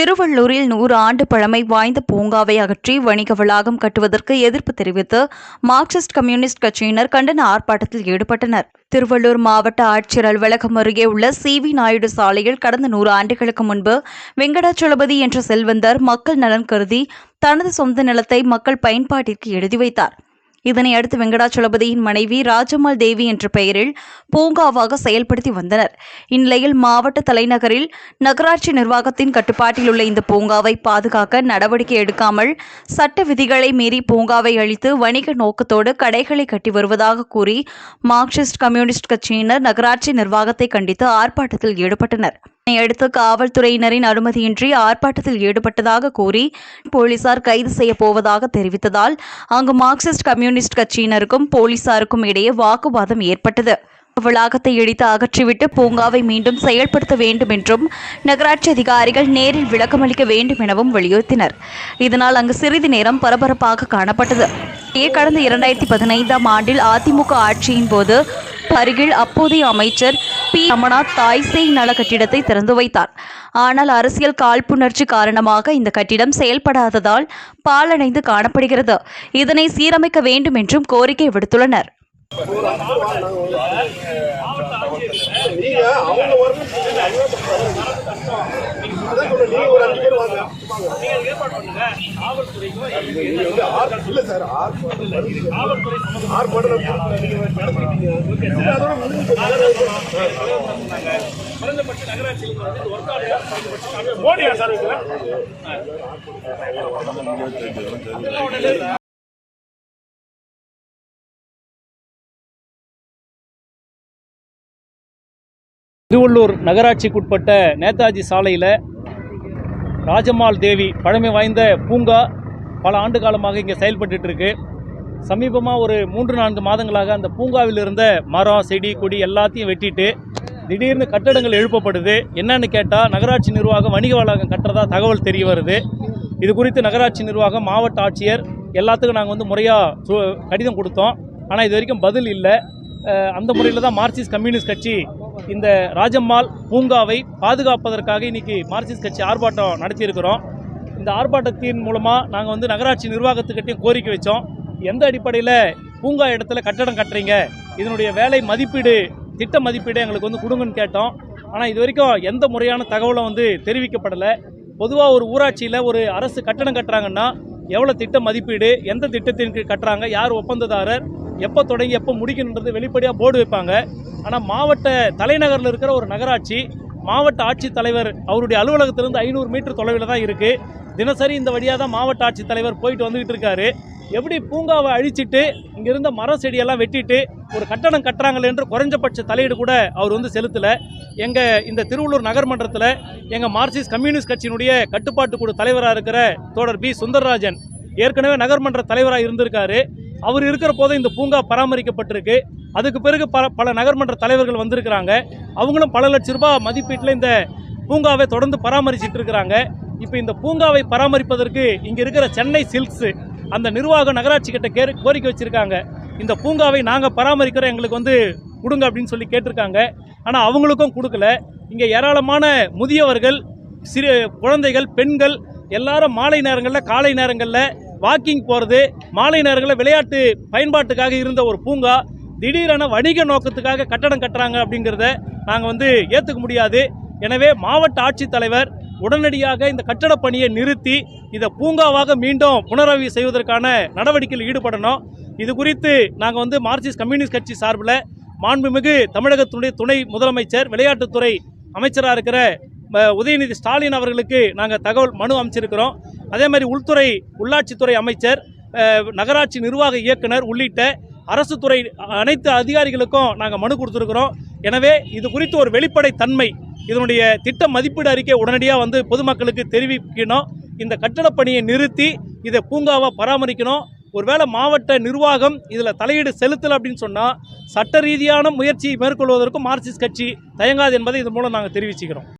திருவள்ளூரில் நூறு ஆண்டு பழமை வாய்ந்த பூங்காவை அகற்றி வணிக வளாகம் கட்டுவதற்கு எதிர்ப்பு தெரிவித்து மார்க்சிஸ்ட் கம்யூனிஸ்ட் கட்சியினர் கண்டன ஆர்ப்பாட்டத்தில் ஈடுபட்டனர். திருவள்ளூர் மாவட்ட ஆட்சியர் அலுவலகம் அருகே உள்ள சி வி நாயுடு சாலையில் கடந்த நூறு ஆண்டுகளுக்கு முன்பு வெங்கடாச்சலபதி என்ற செல்வந்தர் மக்கள் நலன் கருதி தனது சொந்த நிலத்தை மக்கள் பயன்பாட்டிற்கு எழுதி வைத்தார். இதனையடுத்து வெங்கடாச்சலபதியின் மனைவி ராஜம்மாள் தேவி என்ற பெயரில் பூங்காவாக செயல்படுத்தி வந்தனர். இந்நிலையில் மாவட்ட தலைநகரில் நகராட்சி நிர்வாகத்தின் கட்டுப்பாட்டில் உள்ள இந்த பூங்காவை பாதுகாக்க நடவடிக்கை எடுக்காமல் சட்ட விதிகளை மீறி பூங்காவை அழித்து வணிக நோக்கத்தோடு கடைகளை கட்டி வருவதாக கூறி மார்க்சிஸ்ட் கம்யூனிஸ்ட் கட்சியினர் நகராட்சி நிர்வாகத்தை கண்டித்து ஆர்ப்பாட்டத்தில் ஈடுபட்டனர். இதனையடுத்து காவல்துறையினரின் அனுமதியின்றி ஆர்ப்பாட்டத்தில் ஈடுபட்டதாக கூறி போலீசார் கைது செய்யப் போவதாக தெரிவித்ததால் அங்கு மார்க்சிஸ்ட் கம்யூனிஸ்ட் கட்சியினருக்கும் போலீசாருக்கும் இடையே வாக்குவாதம் ஏற்பட்டது. வளாகத்தை இடித்து அகற்றிவிட்டு பூங்காவை மீண்டும் செயல்படுத்த வேண்டும் என்றும் நகராட்சி அதிகாரிகள் நேரில் விளக்கமளிக்க வேண்டும் எனவும் வலியுறுத்தினர். இதனால் அங்கு சிறிது நேரம் பரபரப்பாக காணப்பட்டது. கடந்த இரண்டாயிரத்தி பதினைந்தாம் ஆண்டில் அதிமுக ஆட்சியின் போது அருகில் அப்போதைய அமைச்சர் பி. ரமணா தாய்சேய் நல கட்டிடத்தை திறந்து வைத்தார். ஆனால் அரசியல் காழ்ப்புணர்ச்சி காரணமாக இந்த கட்டிடம் செயல்படாததால் பாலடைந்து காணப்படுகிறது. இதனை சீரமைக்க வேண்டும் என்றும் கோரிக்கை விடுத்துள்ளனர். நீங்க அவங்க வந்து மோடியா சார் திருவள்ளூர் நகராட்சிக்குட்பட்ட நேதாஜி சாலையில் ராஜம்மாள் தேவி பழமை வாய்ந்த பூங்கா பல ஆண்டு காலமாக இங்கே செயல்பட்டு இருக்கு சமீபமாக ஒரு மூன்று நான்கு மாதங்களாக அந்த பூங்காவில் இருந்த மரம் செடி கொடி எல்லாத்தையும் வெட்டிட்டு திடீர்னு கட்டடங்கள் எழுப்பப்படுது. என்னன்னு கேட்டால் நகராட்சி நிர்வாகம் வணிக வளாகம் கட்டுறதா தகவல் தெரிய வருது. இது குறித்து நகராட்சி நிர்வாகம் மாவட்ட ஆட்சியர் எல்லாத்துக்கும் நாங்கள் வந்து முறையாக கடிதம் கொடுத்தோம். ஆனால் இது வரைக்கும் பதில் இல்லை. அந்த முறையில் தான் மார்க்சிஸ்ட் கம்யூனிஸ்ட் கட்சி இந்த ராஜம்மாள் பூங்காவை பாதுகாப்பதற்காக இன்றைக்கி மார்க்சிஸ்ட் கட்சி ஆர்ப்பாட்டம் நடத்தியிருக்கிறோம். இந்த ஆர்ப்பாட்டத்தின் மூலமாக நாங்கள் வந்து நகராட்சி நிர்வாகத்துக்கிட்டையும் கோரிக்கை வச்சோம். எந்த அடிப்படையில் பூங்கா இடத்துல கட்டடம் கட்டுறீங்க? இதனுடைய வேலை மதிப்பீடு திட்ட மதிப்பீடு எங்களுக்கு வந்து கொடுங்கன்னு கேட்டோம். ஆனால் இது வரைக்கும் எந்த முறையான தகவலும் வந்து தெரிவிக்கப்படலை. பொதுவாக ஒரு ஊராட்சியில் ஒரு அரசு கட்டணம் கட்டுறாங்கன்னா எவ்வளோ திட்ட மதிப்பீடு எந்த திட்டத்தின் கீழ் கட்டுறாங்க யார் ஒப்பந்ததாரர் எப்போ தொடங்கி எப்போ முடிக்கணுன்றது வெளிப்படையாக போர்டு வைப்பாங்க. ஆனால் மாவட்ட தலைநகரில் இருக்கிற ஒரு நகராட்சி மாவட்ட ஆட்சித்தலைவர் அவருடைய அலுவலகத்திலிருந்து ஐநூறு மீட்டர் தொலைவில் தான் இருக்குது தினசரி இந்த வழியாக தான் மாவட்ட ஆட்சித்தலைவர் போயிட்டு வந்துகிட்டு இருக்காரு. எப்படி பூங்காவை அழிச்சிட்டு இங்க இருந்த மரம் செடியெல்லாம் வெட்டிட்டு ஒரு கட்டணம் கட்டுறாங்களே என்று குறைஞ்சபட்ச தலையீடு கூட அவர் வந்து செலுத்தலை. எங்கள் இந்த திருவள்ளூர் நகர்மன்றத்தில் எங்கள் மார்க்சிஸ்ட் கம்யூனிஸ்ட் கட்சியினுடைய கட்டுப்பாட்டு குழு தலைவராக இருக்கிற தோழர் பி. சுந்தரராஜன் ஏற்கனவே நகர்மன்ற தலைவராக இருந்திருக்காரு. அவர் இருக்கிற போது இந்த பூங்கா பராமரிக்கப்பட்டிருக்கு. அதுக்கு பிறகு பல பல நகர்மன்ற தலைவர்கள் வந்திருக்கிறாங்க. அவங்களும் பல லட்ச ரூபாய் மதிப்பீட்டில் இந்த பூங்காவை தொடர்ந்து பராமரிச்சிட்டு இருக்கிறாங்க. இப்போ இந்த பூங்காவை பராமரிப்பதற்கு இங்கே இருக்கிற சென்னை சில்க்ஸு அந்த நிர்வாக நகராட்சி கிட்ட கே கோரிக்கை வச்சுருக்காங்க. இந்த பூங்காவை நாங்கள் பராமரிக்கிறோம் எங்களுக்கு வந்து கொடுங்க அப்படின்னு சொல்லி கேட்டிருக்காங்க. ஆனால் அவங்களுக்கும் கொடுக்கல. இங்கே ஏராளமான முதியவர்கள் சிறு குழந்தைகள் பெண்கள் எல்லாரும் மாலை நேரங்களில் காலை நேரங்களில் வாக்கிங் போகிறது மாலை நேரங்களில் விளையாட்டு பயன்பாட்டுக்காக இருந்த ஒரு பூங்கா திடீரென வணிக நோக்கத்துக்காக கட்டடம் கட்டுறாங்க அப்படிங்கிறத நாங்கள் வந்து ஏற்றுக்க முடியாது. எனவே மாவட்ட ஆட்சித்தலைவர் உடனடியாக இந்த கட்டடப் பணியை நிறுத்தி இதை பூங்காவாக மீண்டும் புனரவி செய்வதற்கான நடவடிக்கையில் ஈடுபடணும். இது குறித்து நாங்கள் வந்து மார்க்சிஸ்ட் கம்யூனிஸ்ட் கட்சி சார்பில் மாண்புமிகு தமிழகத்துடைய துணை முதலமைச்சர் விளையாட்டுத்துறை அமைச்சராக இருக்கிற உதயநிதி ஸ்டாலின் அவர்களுக்கு நாங்கள் தகவல் மனு அமைச்சிருக்கிறோம். அதே மாதிரி உள்துறை உள்ளாட்சித்துறை அமைச்சர் நகராட்சி நிர்வாக இயக்குனர் உள்ளிட்ட அரசு துறை அனைத்து அதிகாரிகளுக்கும் நாங்கள் மனு கொடுத்துருக்குறோம். எனவே இது குறித்து ஒரு வெளிப்படை தன்மை இதனுடைய திட்ட மதிப்பீடு அறிக்கை உடனடியாக வந்து பொதுமக்களுக்கு தெரிவிக்கணும். இந்த கட்டடப் பணியை நிறுத்தி இதை பூங்காவை பராமரிக்கணும். ஒருவேளை மாவட்ட நிர்வாகம் இதில் தலையீடு செலுத்தல் அப்படின்னு சொன்னால் சட்ட ரீதியான முயற்சி மேற்கொள்வதற்கும் மார்க்சிஸ்ட் கட்சி தயங்காது என்பதை இதன் மூலம் நாங்கள் தெரிவிச்சுக்கிறோம்.